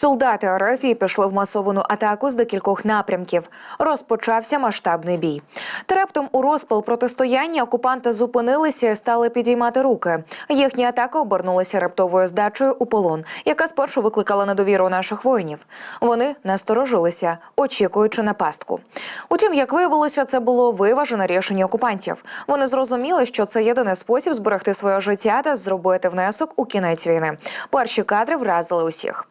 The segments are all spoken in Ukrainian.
Солдати Арафії пішли в масовану атаку з декількох напрямків. Розпочався масштабний бій. Та раптом у розпал протистояння окупанти зупинилися і стали підіймати руки. Їхні атаки обернулися раптовою здачею у полон, яка спершу викликала недовіру наших воїнів. Вони насторожилися, очікуючи на пастку. Утім, як виявилося, це було виважене рішення окупантів. Вони зрозуміли, що це єдиний спосіб зберегти своє життя та зробити внесок у кінець війни. Перші кадри вразили усіх.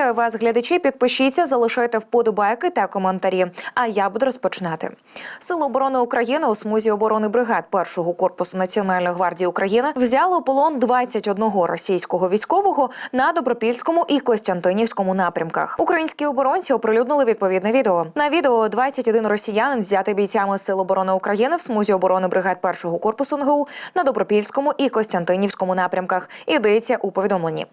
Вітаю вас, глядачі. Підпишіться, залишайте вподобайки та коментарі. А я буду розпочинати. Сили оборони України у смузі оборони бригад першого корпусу Національної гвардії України взяли у полон 21 російського військового на Добропільському і Костянтинівському напрямках. Українські оборонці оприлюднили відповідне відео. На відео 21 росіянин взятий бійцями Сил оборони України в смузі оборони бригад першого корпусу НГУ на Добропільському і Костянтинівському напрямках. Ідеться у повідомленні.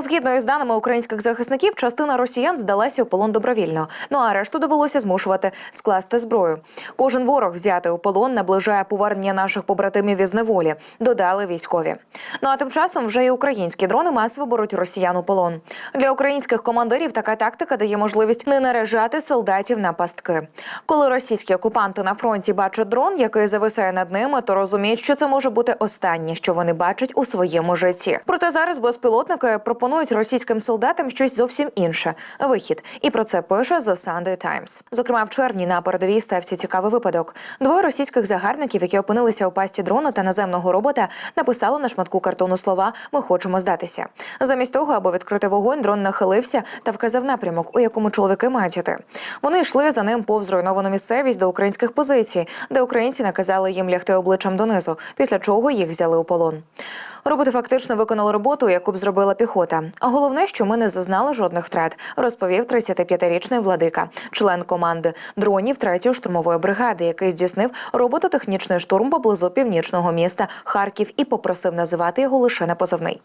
Згідно із даними українських захисників, частина росіян здалася у полон добровільно. Ну а решту довелося змушувати скласти зброю. Кожен ворог взятий у полон наближає повернення наших побратимів із неволі. Додали військові. Ну а тим часом вже і українські дрони масово беруть росіян у полон. Для українських командирів така тактика дає можливість не наражати солдатів на пастки. Коли російські окупанти на фронті бачать дрон, який зависає над ними, то розуміють, що це може бути останнє, що вони бачать у своєму житті. Проте зараз безпілотники пропонують російським солдатам щось зовсім інше вихід. І про це пише The Sunday Times. Зокрема, в червні на передовій стався цікавий випадок. Двоє російських загарбників, які опинилися у пасті дрона та наземного робота, написали на шматку картону слова Ми хочемо здатися. Замість того, аби відкрити вогонь, дрон нахилився та вказав напрямок, у якому чоловіки мають іти. Вони йшли за ним повз зруйновану місцевість до українських позицій, де українці наказали їм лягти обличчям донизу, після чого їх взяли у полон. Роботи фактично виконали роботу, яку б зробила піхота. А головне, що ми не зазнали жодних втрат, розповів 35-річний владика, член команди дронів 3-ї штурмової бригади, який здійснив робототехнічний штурм поблизу північного міста Харків і попросив називати його лише на позивний.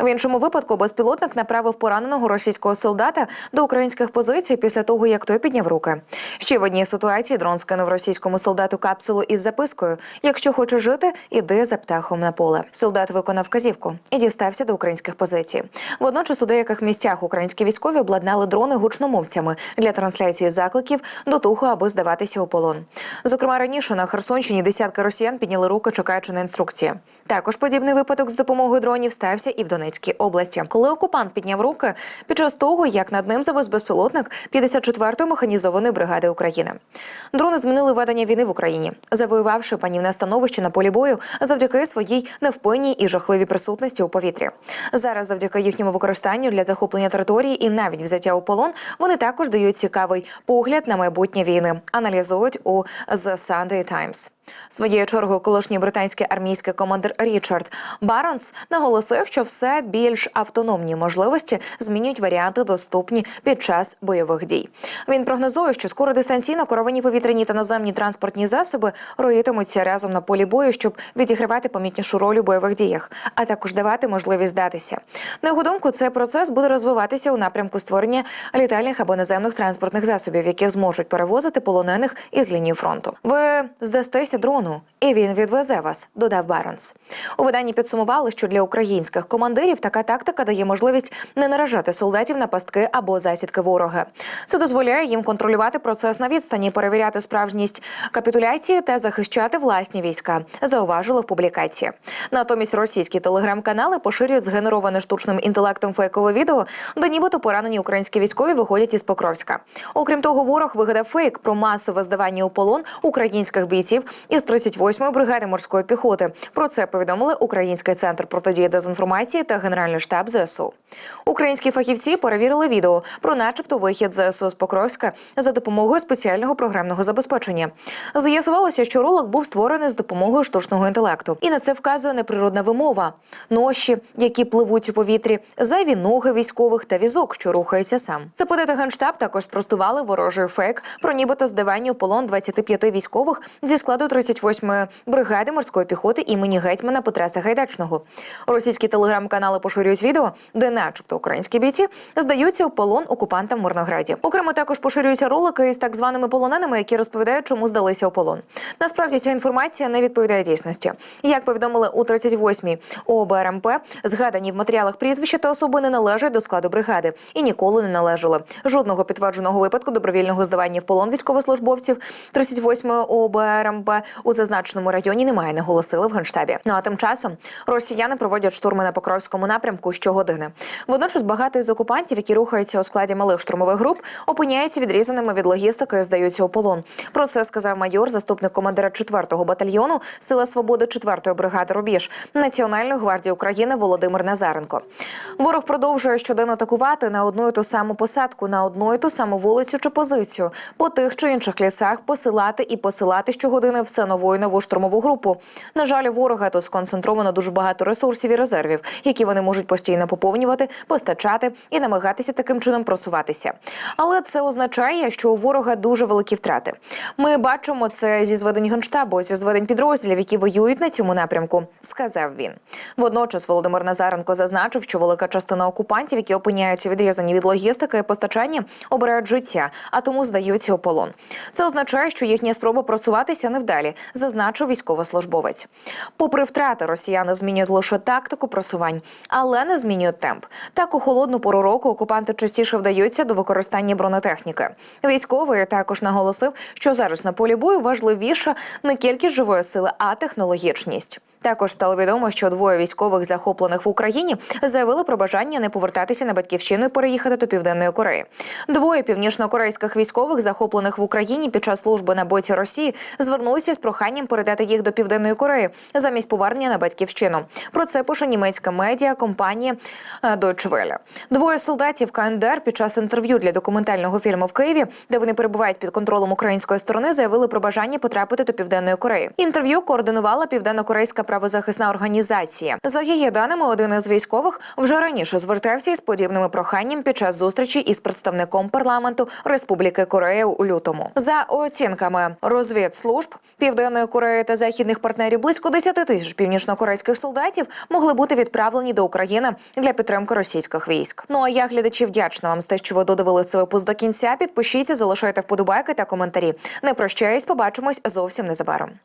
В іншому випадку безпілотник направив пораненого російського солдата до українських позицій після того, як той підняв руки. Ще в одній ситуації дрон скинув російському солдату капсулу із запискою: Якщо хочеш жити, іди за птахом на поле. Солдат виконав вказівку і дістався до українських позицій. Водночас у деяких місцях українські військові обладнали дрони гучномовцями для трансляції закликів до того, аби здаватися у полон. Зокрема, раніше на Херсонщині десятки росіян підняли руки, чекаючи на інструкції. Також подібний випадок з допомогою дронів стався і в Донецькій області, коли окупант підняв руки під час того, як над ним завез безпілотник 54-ї механізованої бригади України. Дрони змінили ведення війни в Україні, завоювавши панівне становище на полі бою завдяки своїй невпинній і жахливій присутності у повітрі. Зараз, завдяки їхньому використанню для захоплення території і навіть взяття у полон, вони також дають цікавий погляд на майбутнє війни. Аналізують у The Sunday Times. Своєю чергою колишній британський армійський командир Річард Баронс наголосив, що все більш автономні можливості змінюють варіанти, доступні під час бойових дій. Він прогнозує, що скоро дистанційно керовані повітряні та наземні транспортні засоби роїтимуться разом на полі бою, щоб відігравати помітнішу роль у бойових діях, а також давати можливість здатися. На його думку, цей процес буде розвиватися у напрямку створення літальних або наземних транспортних засобів, які зможуть перевозити полонених із лінії фронту. Ви здастеся дрону, і він відвезе вас, додав Баронс. У виданні підсумували, що для українських командирів така тактика дає можливість не наражати солдатів на пастки або засідки ворога. Це дозволяє їм контролювати процес на відстані, перевіряти справжність капітуляції та захищати власні війська. Зауважили в публікації. Натомість російські телеграм-канали поширюють згенероване штучним інтелектом фейкове відео, де нібито поранені українські військові виходять із Покровська. Окрім того, ворог вигадав фейк про масове здавання у полон українських бійців із 38-ї бригади морської піхоти. Про це повідомили Український центр протидії дезінформації та Генеральний штаб ЗСУ. Українські фахівці перевірили відео про, начебто, вихід ЗСУ з Покровська за допомогою спеціального програмного забезпечення. З'ясувалося, що ролик був створений з допомогою штучного інтелекту, і на це вказує неприродна вимова, ноші, які пливуть у повітрі, зайві ноги військових та візок, що рухається сам. Це подати генштаб також спростували ворожий фейк про нібито здавання у полон 25 військових зі складу 38-ї бригади морської піхоти імені гетьмана Петра Гайдачного. Російські телеграм-канали поширюють відео, де, начебто, українські бійці здаються у полон окупантам в Мирнограді. Окремо також поширюються ролики із так званими полоненими, які розповідають, чому здалися у полон. Насправді ця інформація не відповідає дійсності. Як повідомили у 38-й ОБРМП, згадані в матеріалах прізвища та особи не належать до складу бригади і ніколи не належали. Жодного підтвердженого випадку добровільного здавання в полон військовослужбовців 38-ї ОБРМП у зазначеному районі немає, наголосили в генштабі. Ну а тим часом росіяни проводять штурми на Покровському напрямку щогодини. Водночас багато із окупантів, які рухаються у складі малих штурмових груп, опиняються відрізаними від логістики і здаються у полон. Про це сказав майор, заступник командира 4-го батальйону Сила свободи 4-ї бригади Рубіж Національної гвардії України Володимир Назаренко. Ворог продовжує щоденно атакувати на одну і ту саму посадку, на одну і ту саму вулицю чи позицію, по тих чи інших лісах посилати і посилати щогодини все нову нову штурмову групу. На жаль, ворога тут сконцентровано дуже багато ресурсів і резервів, які вони можуть постійно поповнювати, постачати і намагатися таким чином просуватися. Але це означає, що у ворога дуже великі втрати. Ми бачимо це зі зведень генштабу, зі зведень підрозділів, які воюють на цьому напрямку, сказав він. Водночас Володимир Назаренко зазначив, що велика частина окупантів, які опиняються відрізані від логістики і постачання, обирають життя, а тому здаються у полон. Це означає, що їхня спроба просуватися невдалі, зазначив військовослужбовець. Попри втрати, росіяни змінюють лише тактику просувань, але не змінюють темп. Так у холодну пору року окупанти частіше вдаються до використання бронетехніки. Військовий також наголосив, що зараз на полі бою важливіше не кількість живої сили, а технологічність. Також стало відомо, що двоє військових, захоплених в Україні, заявили про бажання не повертатися на батьківщину і переїхати до південної Кореї. Двоє північно-корейських військових, захоплених в Україні під час служби на боці Росії, звернулися з проханням передати їх до південної Кореї замість повернення на батьківщину. Про це пише німецька медіа компанія е, Deutsche Welle. Двоє солдатів КНДР під час інтерв'ю для документального фільму в Києві, де вони перебувають під контролем української сторони, заявили про бажання потрапити до південної Кореї. Інтерв'ю координувала південно-корейська правозахисна організація. За її даними, один із військових вже раніше звертався із подібними проханням під час зустрічі із представником парламенту Республіки Корея у лютому. За оцінками розвідслужб Південної Кореї та західних партнерів близько 10 тисяч північно-корейських солдатів могли бути відправлені до України для підтримки російських військ. Ну а я глядачі вдячна вам за те, що ви додивили цей випуск до кінця. Підпишіться, залишайте вподобайки та коментарі. Не прощаюсь, побачимось зовсім незабаром.